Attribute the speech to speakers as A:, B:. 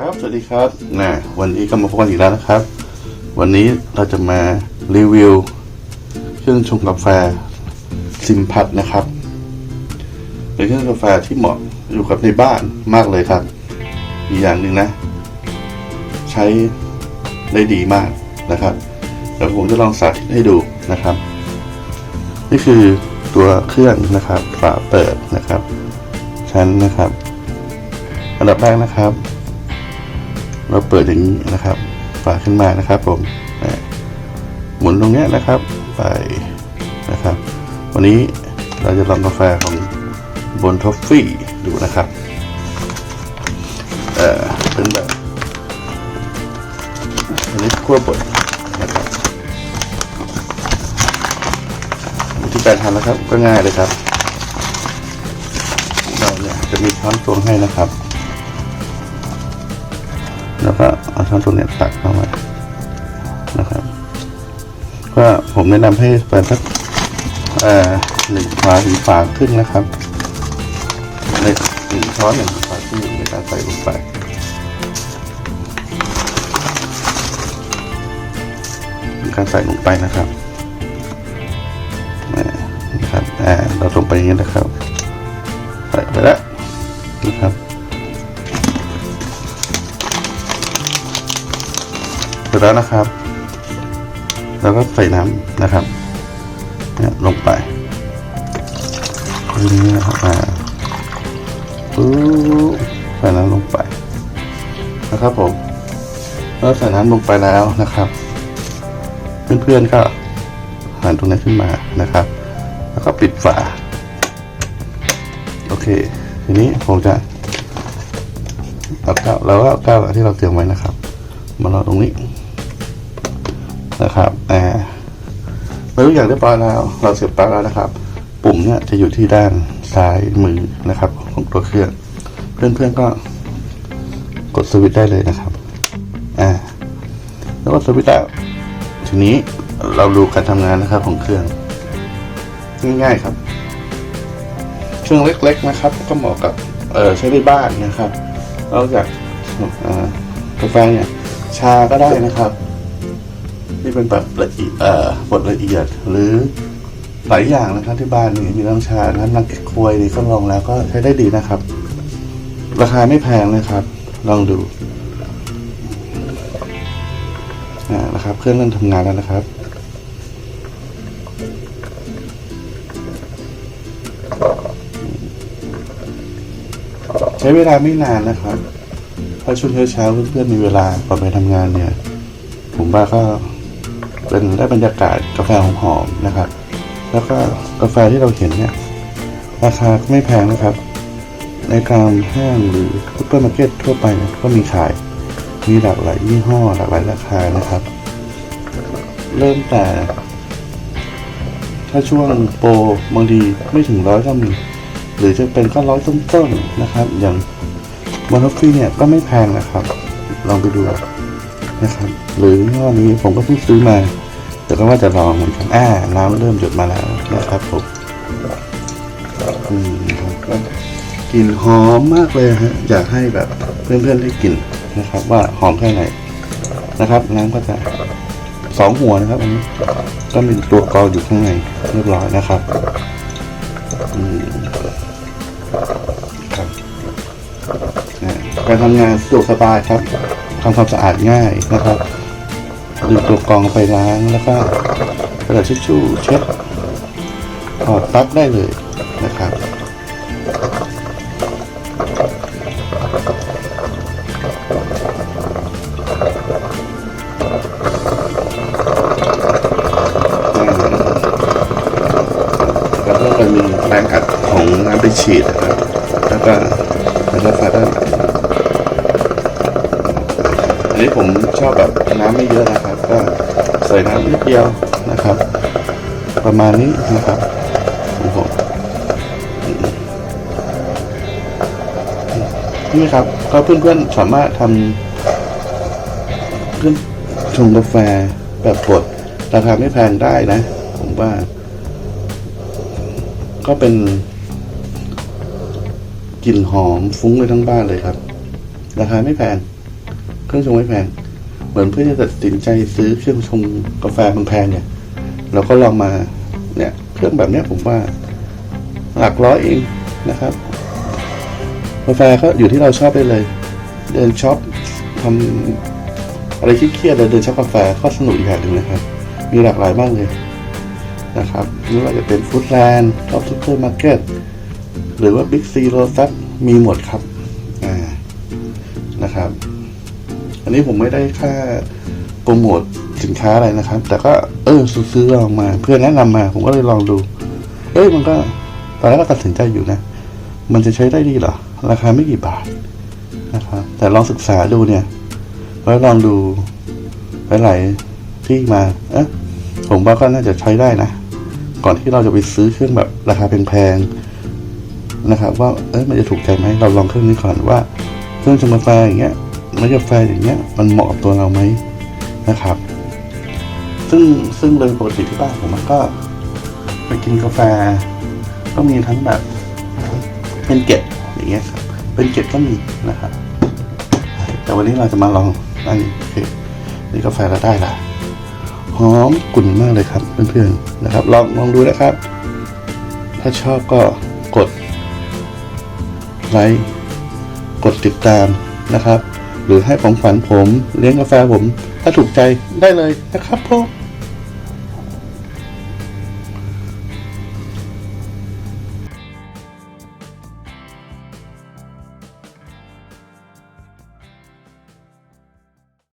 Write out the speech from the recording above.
A: ครับ สวัสดีครับนะวันนี้ก็มาพบกันอีกแล้วนะครับ วันนี้เราจะมารีวิว เครื่องชงกาแฟซิมพัดนะครับเป็นเครื่องกาแฟที่เหมาะอยู่กับในบ้านมากเลยครับอีกอย่างหนึ่งนะ ใช้ได้ดีมากนะครับเดี๋ยวผมจะลองสาธิตให้ดูนะครับ นี่คือตัวเครื่องนะครับฝาเปิดนะครับ ชั้นนะครับ อันดับแรกนะครับ เราเปิดอย่างนี้นะครับฝาขึ้นมานะครับผมหมุนตรงนี้นะครับไปนะครับ วันนี้เราจะลองกาแฟของบนทอฟฟี่ดูนะครับเอ่อเป็นแบบอันนี้ขั้วบดนะครับวิธีการทำนะครับก็ง่ายเลยครับ เราเนี่ยจะมีช้อนตวงให้นะครับ แล้วก็เอาช้อนตรงนี้ตักเข้ามานะครับ ก็ผมแนะนำให้เปิดสักเอ่อหนึ่งฝาถึงฝาครึ่งนะครับในหนึ่งช้อนหนึ่งฝาครึ่งในการใส่ลงไปการใส่ลงไปนะครับอ่นะครับอ่าเราลงไปอย่างนี้นะครับ ใส่ไปแล้วนะครับ ร็จแล้วนะครับ แล้วก็ใส่น้ำนะครับเนี่ยลงไปตรงนี้นะครับอ่าปุ๊บใส่น้ำลงไป นะครับผมแล้วใส่น้ำลงไปแล้วนะครับ เพื่อนๆก็หันตรงนี้ขึ้นมานะครับ แล้วก็ปิดฝาโอเค ทีนี้ผมจะเอาก้าวเราก็เอาก้าวที่เราเตรียมไว้นะครับ มาลองตรงนี้ นะครับอ่าเมื่อทุกอย่างเรียบร้อยแล้ว เราเสียบปลั๊กแล้วนะครับ ปุ่มเนี่ยจะอยู่ที่ด้านซ้ายมือนะครับ ของตัวเครื่อง เพื่อนๆก็กดสวิตช์ได้เลยนะครับอ่าแล้วก็สวิตช์แล้วทีนี้เราดูการทำงานนะครับของเครื่อง ง่ายๆครับ เครื่องเล็ก ๆนะครับ ก็เหมาะกับเออใช้ในบ้านนะครับนอกจากกาแฟเนี่ยชาก็ได้นะครับ นี่เป็นแบบละเอียดบดละเอียดหรือหลายอย่างนะครับที่บ้านนี่มีน้ำชาน้ำนักควยนี่ก็ลองแล้วก็ใช้ได้ดีนะครับ ราคาไม่แพงนะครับ ลองดูนะครับเครื่องเริ่มทำงานแล้วนะครับใช้เวลาไม่นานนะครับถ้าช่วงเช้าๆเพื่อนๆมีเวลาก่อนไปทำงานเนี่ย ผมว่าก็ เป็นได้บรรยากาศกาแฟหอมๆนะครับ แล้วก็กาแฟที่เราเห็นเนี่ยราคาก็ไม่แพงนะครับ ในกามห้างหรือซุปเปอร์มาร์เก็ตทั่วไปก็มีขายมีหลากหลายยี่ห้อหลากหลายราคานะครับ เริ่มแต่ ถ้าช่วงโปรบางทีไม่ถึงร้อยก็มี หรือจะเป็นก็ร้อยต้นๆนะครับ อย่างมอนฟี่เนี่ยก็ไม่แพงนะครับ ลองไปดู นะครับ หรือยี่ห้อนี้ผมก็เพิ่งซื้อมา แต่ก็ว่าจะลองเหมือนกันอ่าน้ำเริ่มหยดมาแล้วนะครับผมอืมครับกลิ่นหอมมากเลยฮะอยากให้แบบเพื่อนๆได้กลิ่นนะครับ ว่าหอมแค่ไหนนะครับ น้ำก็จะสองหัวนะครับอันนี้ก็มีตัวกรองอยู่ข้างในเรียบร้อยนะครับอืมครับการทำงานสะดวกสบายครับ ทำความสะอาดง่ายนะครับดึงตัวกรองไปล้างแล้วก็กระดาษทิชชู่เช็ดถอดปลั๊กได้เลยนะครับแล้วก็จะมีแรงอัดของน้ำไปฉีดนะครับ แล้วก็แล้วก็ฝาด้าน นี้ผมชอบแบบน้ำไม่เยอะนะครับ ก็ใส่น้ำนิดเดียวนะครับ ประมาณนี้นะครับผมนี่ครับก็เพื่อนๆสามารถทำเครื่องชงกาแฟแบบบดราคาไม่แพงได้นะ ผมว่า ก็เป็นกลิ่นหอมฟุ้งไปทั้งบ้านเลยครับ ราคาไม่แพง เครื่องชงไม่แพง เหมือนเพื่อจะตัดสินใจซื้อเครื่องชงกาแฟแพงเนี่ย เราก็ลองมาเนี่ยเครื่องแบบเนี้ยผมว่าหลักร้อยเองนะครับ กาแฟก็อยู่ที่เราชอบได้เลย เดินช็อปทำอะไรเครียดๆเลยเดินช็อปกาแฟก็สนุกอีกอย่างหนึ่งนะครับ มีหลากหลายมากเลยนะครับไม่ว่าจะเป็นฟู้ดแลนด์ท็อปซูเปอร์มาร์เก็ตหรือว่าบิ๊กซีโรซัสมีหมดครับ อ่า นะครับ อันนี้ผมไม่ได้ค่าโปรโมทสินค้าอะไรนะครับ แต่ก็เออซื้อลองมาเพื่อนแนะนำมา ผมก็เลยลองดู เอ้ยมันก็ตอนแรกก็ตัดสินใจอยู่นะ มันจะใช้ได้ดีเหรอ ราคาไม่กี่บาทนะครับแต่ลองศึกษาดูเนี่ยแล้ลองดูหลายๆที่มา เอะผมว่าก็น่าจะใช้ได้นะ ก่อนที่เราจะไปซื้อเครื่องแบบราคาแพงๆนะครับ ว่าเอ้ยมันจะถูกใจไหมเราลองเครื่องนี้ก่อนว่า เครื่องชงกาแฟอย่างเงี้ย ไม่กาแฟอย่างเงี้ยมันเหมาะกับตัวเราไหมนะครับ ซึ่งซึ่งโดยปกติที่บ้านผมมันก็ไปกินกาแฟ ก็มีทั้งแบบ เป็นเกล็ดอย่างเงี้ยครับ เป็นเกล็ดก็มีนะครับ แต่วันนี้เราจะมาลองอันนี้โอนี่กาแฟเราได้ละหอมกลุ่นมากเลยครับเพื่อนๆนะครับ ลองลองดูนะครับ ถ้าชอบก็กดไลค์กดติดตามนะครับ หรือให้ของขวัญผมเลี้ยงกาแฟผม ถ้าถูกใจได้เลยนะครับผม